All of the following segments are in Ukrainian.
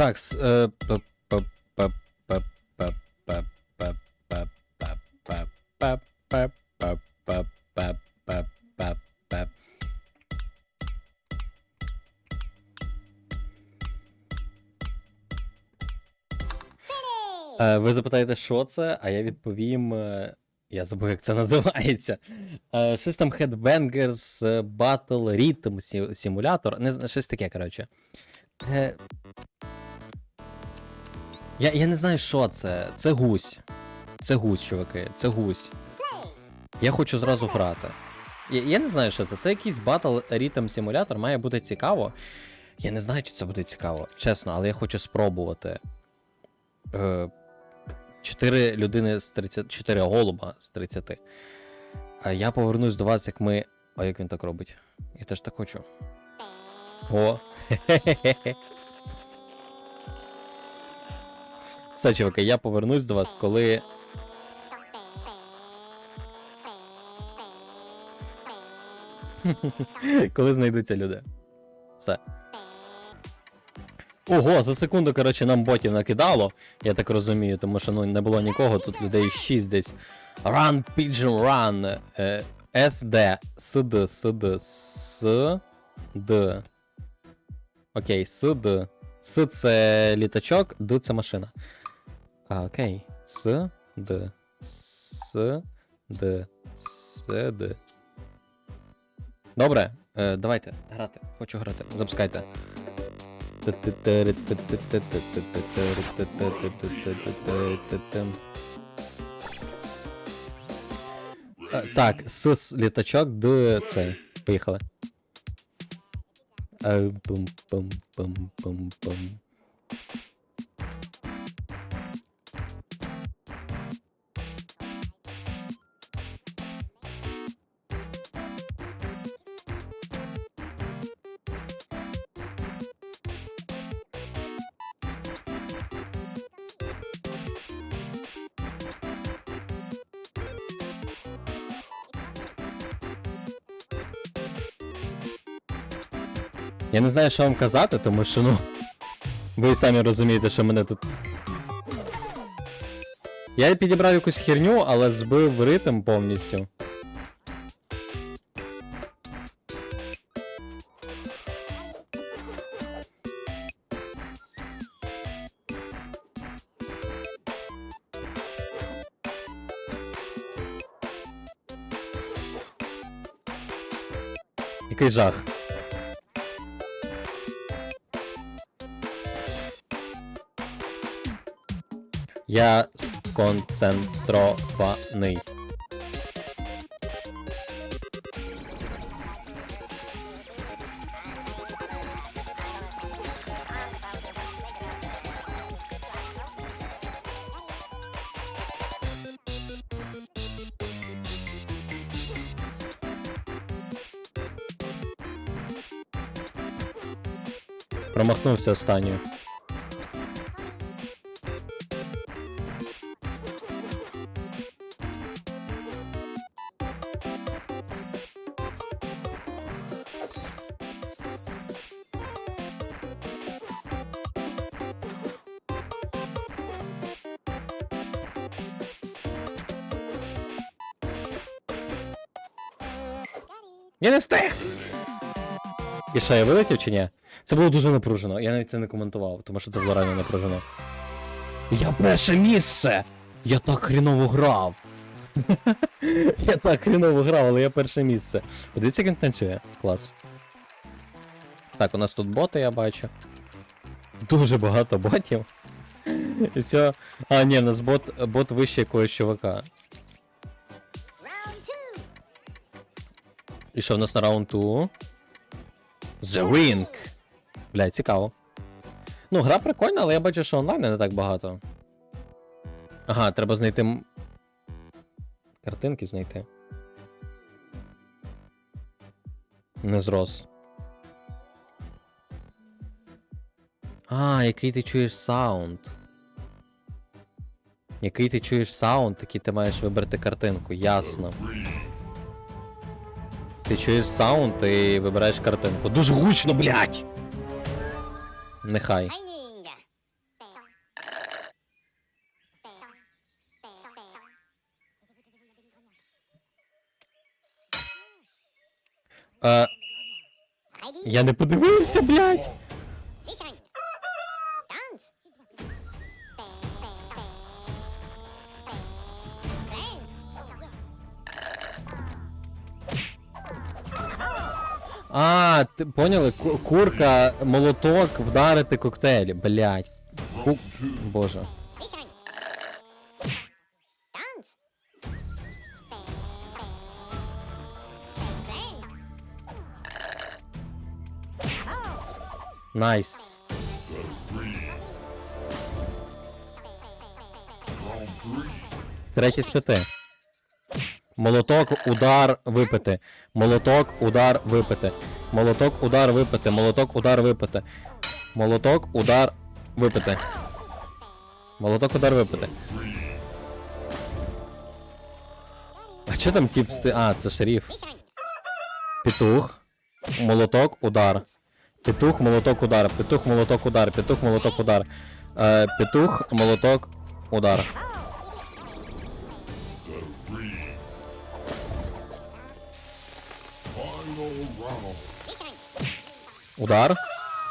Так, ви запитаєте, що це, а я відповім. Я забув, як це називається. Щось там Headbangers Battle Rhythm Simulator. Не знаю, щось таке, коротше. Я, я не знаю, що це. Це гусь. Це гусь, чуваки. Це гусь. Я хочу зразу грати. Я, я не знаю, що це. Це якийсь Battle Rhythm Simulator, має бути цікаво. Я не знаю, чи це буде цікаво, чесно, але я хочу спробувати. Е, Чотири людини з 30, 4 голуба з 30. А я повернусь до вас, як ми. А як він так робить? Я теж так хочу. О. Все, чуваки, я повернусь до вас, коли. коли знайдуться люди. Все. Ого, за секунду, коротше, нам ботів накидало, я так розумію, тому що ну, не було нікого, тут людей 6 десь. Run, Pigeon, Run. Е, SD, SD, SD, SD. Окей, SD. С це літачок, Д це машина. Окей. С, Д. С, Д. С, Д. Добре, е, давайте грати. Хочу грати. Запускайте. Е, Так, с літачок до цей. Поїхали. Е, Пум-пум-пум-пум-пум. Я не знаю, що вам казати, тому що, ну. Ви самі розумієте, що мене тут. Я підібрав якусь херню, але збив ритм повністю. Який жах. Я сконцентрований. Промахнувся останньою. Я не встиг! І що, я вилетів чи ні? Це було дуже напружено, я навіть це не коментував, тому що це було реально напружено. Я перше місце! Я так хріново грав! я так хріново грав, але я перше місце. Подивіться, як він танцює. Клас. Так, у нас тут боти, я бачу. Дуже багато ботів. І все. А, ні, у нас бот, бот вище якогось чувака. І що в нас на раунд 2? The Ring. Бля, цікаво. Ну, гра прикольна, але я бачу, що онлайн не так багато. Ага, треба знайти. Картинки знайти. Не зрос. А, який ти чуєш саунд. Який ти чуєш саунд, такий ти маєш вибрати картинку, ясно. Ти чуєш саунд і вибираєш картинку. Дуже гучно, блядь! Нехай. Е, Я не подивився, блядь! А, ти поняли? Ку- Курка, молоток, вдарити коктейль. Блядь. Ку... Боже. Найс. Третій з п'яти. Молоток, удар, випити. Молоток, удар, випити. Молоток, удар, випити. Молоток, удар, випити. Молоток, удар, випити. Молоток, удар, випити. А що там тип сти... А, це шеріф. Петух. Молоток, удар. Петух, молоток, удар. Петух, молоток, удар. Петух, молоток, удар. Е, петух, молоток, удар. Удар.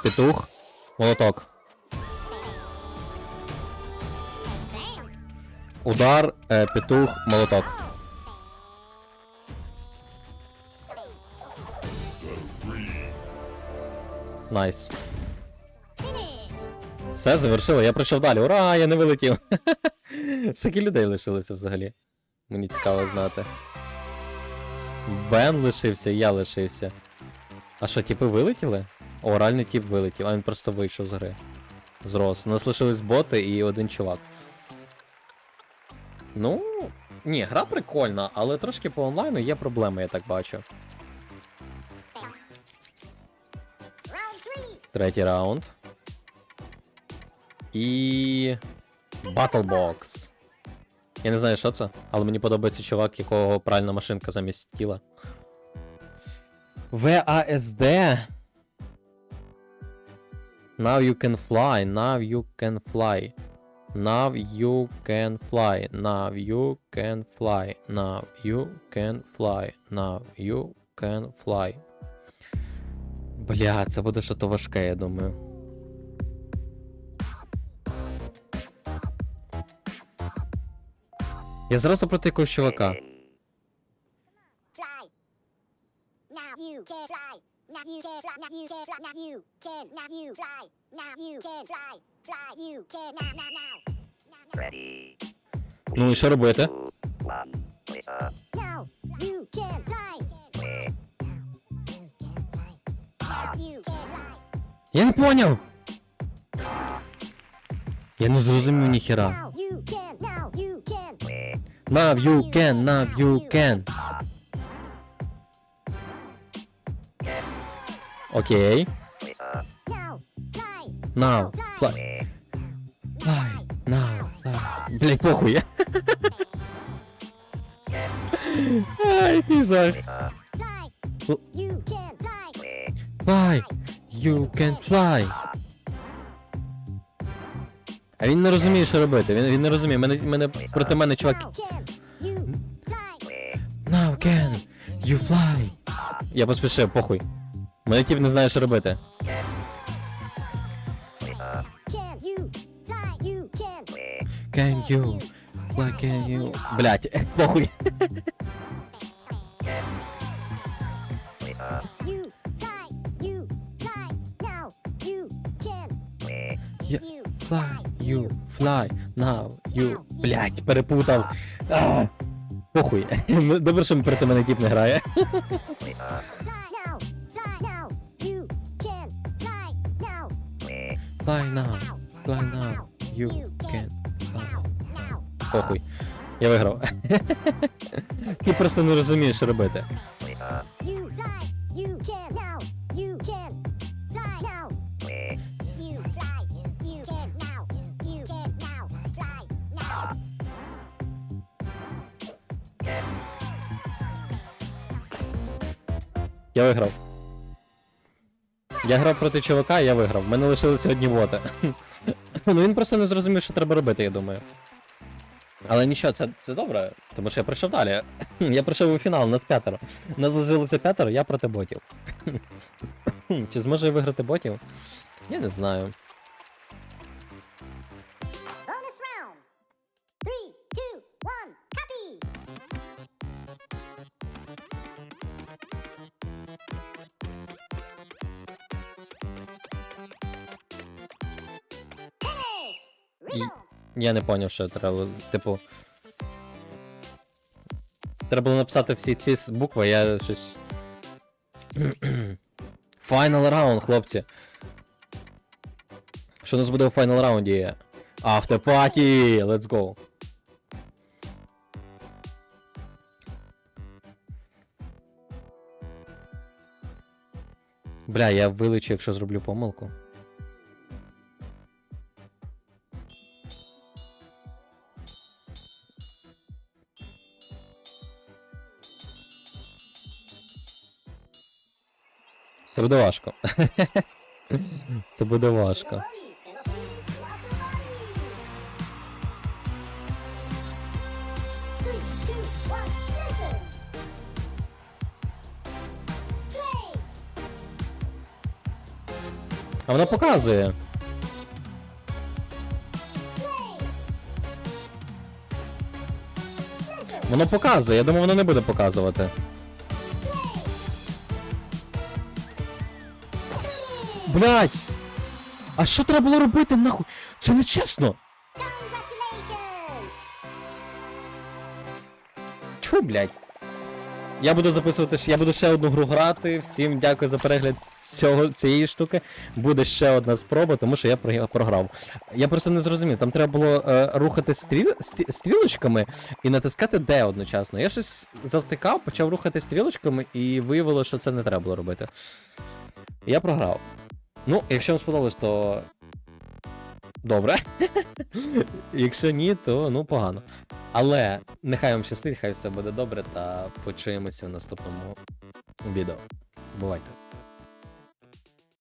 Петух. Молоток. Удар. Е, петух, молоток. Найс. Все, завершили. Я пройшов далі. Ура! Я не вилетів. Скільки людей лишилося взагалі? Мені цікаво знати. Бен лишився, я лишився. А що, типи вилетіли? О, реальний тип вилетів, а він просто вийшов з гри. Зрос. У нас лишились боти і один чувак. Ну. Ні, гра прикольна, але трошки по онлайну є проблеми, я так бачу. Третій раунд. І. Battlebox. Я не знаю, що це, але мені подобається чувак, якого пральна машинка замість тіла. VASD. Now you can fly. Now you can fly. Now you can fly. Now you can fly. Now you can fly. Now you can fly. Бля, це буде що-то важке, я думаю. Я зразу проти якогось чувака. can fly. Now you can fly. Now you can. Now you fly. Now you can fly. Fly. You can. Now. Now. Now. Now. now. Ready. Ну і що робити? One. Lisa. Now you can fly. Where? Now you can fly. Я не поняв! Я не зрозумів ніхера. Now you can. Now you can. Where? Now you can, now you can. Окей. Now fly. Fly. Now. Fly. Блять, похуй. Ай, жах. Fly. You can fly. А він не розуміє, що робити. Він, він не розуміє. Мене, мене проти мене чувак. Now can you fly. Я поспішив, похуй. Мене тіп не знає, що робити. Can you? You can. You. Блять, похуй. Fly. You fly. Now you can. Where? Я... You Fly, you fly, now you... Блять, перепутав. А, Похуй. Добре, що проти мене тіп не грає. Fly now, fly now, you can fly. Похуй. Я виграв. Ти просто не розумієш, що робити. Я виграв. Я грав проти чувака, я виграв. Мене лишилися одні боти. ну він просто не зрозумів, що треба робити, я думаю. Але нічого, це, це добре, тому що я пройшов далі. Я пройшов у фінал, нас п'ятеро. Нас залишилося п'ятеро, я проти ботів. Чи зможу я виграти ботів? Я не знаю. Я не поняв, що треба. Типу. Треба було написати всі ці букви, я щось. Final раунд, хлопці. Що у нас буде у файнал раунді? Автопаті! Let's go! Бля, я вилечу, якщо зроблю помилку. Це буде важко. Це буде важко. А вона показує. Воно показує, я думаю, воно не буде показувати. Блять! А що треба було робити нахуй? Це не чесно! Чу, блять. Я буду записувати, я буду ще одну гру грати. Всім дякую за перегляд цього, цієї штуки. Буде ще одна спроба, тому що я програв. Я просто не зрозумів, там треба було е, рухати стріл, стрі- стрілочками і натискати D одночасно. Я щось завтикав, почав рухати стрілочками і виявилося, що це не треба було робити. Я програв. Ну, якщо вам сподобалось, то. Добре. Якщо ні, то ну погано. Але нехай вам щастить, хай все буде добре, та почуємося в наступному відео. Бувайте!